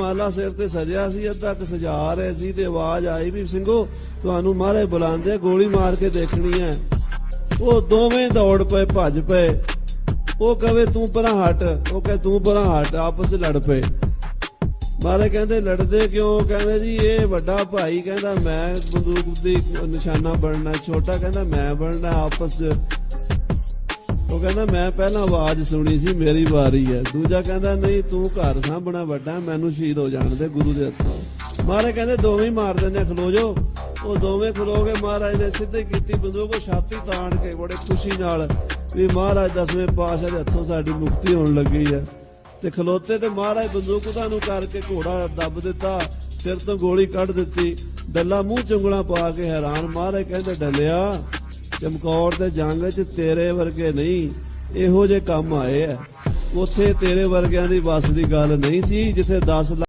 ਮਾਲਾ ਸਿਰ ਤੇ ਸਜਿਆ ਸੀ, ਅੱਧਾ ਕ ਸਜਾ ਰਹੇ ਸੀ ਤੇ ਆਵਾਜ਼ ਆਈ ਵੀ ਸਿੰਘੋ ਤੁਹਾਨੂੰ ਮਾਰੇ ਬੁਲਾਉਂਦੇ, ਗੋਲੀ ਮਾਰ ਕੇ ਦੇਖਣੀ ਹੈ। ਉਹ ਦੋਵੇਂ ਦੌੜ ਪਏ, ਭੱਜ ਪਏ। ਉਹ ਕਹੇ, ਤੂੰ ਪਰਾਂ ਹਟ। ਉਹ ਕਹੇ, ਤੂੰ ਪਰਾਂ ਹਟ, ਆਪਸ ਵਿੱਚ ਲੜ ਪਏ। ਮਾਰੇ ਕਹਿੰਦੇ, ਲੜਦੇ ਕਿਉਂ? ਕਹਿੰਦੇ, ਜੀ, ਇਹ ਵੱਡਾ ਭਾਈ ਕਹਿੰਦਾ, ਮੈਂ ਬੰਦੂਕ ਦੀ ਨਿਸ਼ਾਨਾ ਬਣਨਾ, ਛੋਟਾ ਕਹਿੰਦਾ, ਮੈਂ ਬਣਨਾ, ਆਪਸ 'ਚ ਉਹ ਕਹਿੰਦਾ, ਮੈਂ ਪਹਿਲਾਂ ਆਵਾਜ਼ ਸੁਣੀ ਸੀ, ਮੇਰੀ ਵਾਰੀ ਹੈ। ਦੂਜਾ ਕਹਿੰਦਾ, ਨਹੀਂ, ਤੂੰ ਘਰ ਸਾਂਭਣਾ ਵੱਡਾ, ਮੈਨੂੰ ਸ਼ਹੀਦ ਹੋ ਜਾਣ ਦੇ ਗੁਰੂ ਦੇ ਹੱਥੋਂ। ਮਾਰੇ ਕਹਿੰਦੇ, ਦੋਵੇਂ ਮਾਰ ਦਿੰਦੇ ਖਲੋ ਜੋ ਉਹ ਦੋਵੇਂ ਖਲੋ ਕੇ ਮਹਾਰਾਜ ਨੇ ਸਿੱਧੇ ਕੀਤੀ ਬੰਦੂਕ, ਉਹ ਛਾਤੀ ਤਾਣ ਕੇ ਬੜੇ ਖੁਸ਼ੀ ਨਾਲ ਵੀ ਮਹਾਰਾਜ ਦਸਵੇਂ ਪਾਤਸ਼ਾਹ ਦੇ ਹੱਥੋਂ ਸਾਡੀ ਮੁਕਤੀ ਹੋਣ ਲੱਗੀ ਹੈ। ਤੇ ਖਲੋਤੇ ਤੇ ਮਹਾਰਾਜ ਬੰਦੂਕ ਉਹਦਾ ਨੂੰ ਕਰਕੇ ਘੋੜਾ ਦੱਬ ਦਿੱਤਾ, ਸਿਰ ਤੋਂ ਗੋਲੀ ਕੱਢ ਦਿੱਤੀ, ਡੱਲਾ ਮੂੰਹ ਚੁੰਗਲਾ ਪਾ ਕੇ ਹੈਰਾਨ। ਮਹਾਰਾਜ ਕਹਿੰਦੇ, ਡੱਲਿਆ ਚਮਕੌਰ ਤੇ ਜੰਗ 'ਚ ਤੇਰੇ ਵਰਗੇ ਨਹੀਂ, ਇਹੋ ਜੇ ਕੰਮ ਆਏ ਆ। ਉੱਥੇ ਤੇਰੇ ਵਰਗਿਆਂ ਦੀ ਵੱਸ ਦੀ ਗੱਲ ਨਹੀਂ ਸੀ, ਜਿੱਥੇ 10